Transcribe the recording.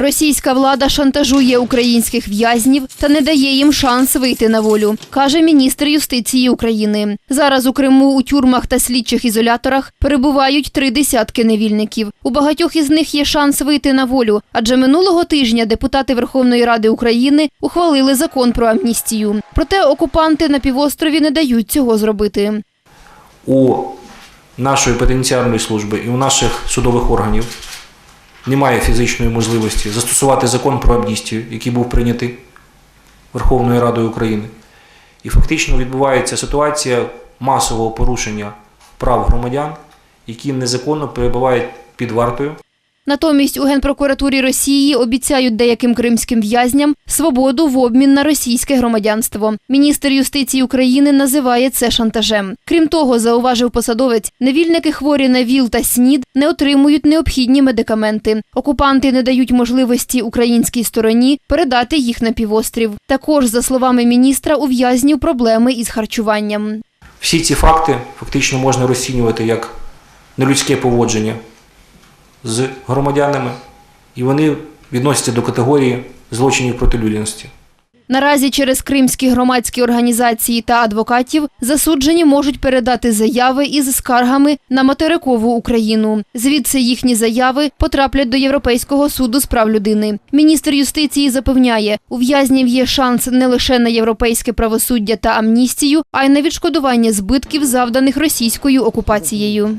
Російська влада шантажує українських в'язнів та не дає їм шанс вийти на волю, каже міністр юстиції України. Зараз у Криму у тюрмах та слідчих ізоляторах перебувають три десятки невільників. У багатьох із них є шанс вийти на волю, адже минулого тижня депутати Верховної Ради України ухвалили закон про амністію. Проте окупанти на півострові не дають цього зробити. у нашої пенітенціарної служби і у наших судових органів немає фізичної можливості застосувати закон про амністію, який був прийнятий Верховною Радою України. І фактично відбувається ситуація масового порушення прав громадян, які незаконно перебувають під вартою. Натомість у Генпрокуратурі Росії обіцяють деяким кримським в'язням свободу в обмін на російське громадянство. Міністр юстиції України називає це шантажем. Крім того, зауважив посадовець, невільники хворі на ВІЛ та СНІД не отримують необхідні медикаменти. Окупанти не дають можливості українській стороні передати їх на півострів. Також, за словами міністра, у в'язнів проблеми із харчуванням. Всі ці факти фактично можна розцінювати як нелюдське поводження з громадянами, і вони відносяться до категорії злочинів проти людяності. Наразі через кримські громадські організації та адвокатів засуджені можуть передати заяви із скаргами на материкову Україну. Звідси їхні заяви потраплять до Європейського суду з прав людини. Міністр юстиції запевняє, у в'язнів є шанс не лише на європейське правосуддя та амністію, а й на відшкодування збитків, завданих російською окупацією.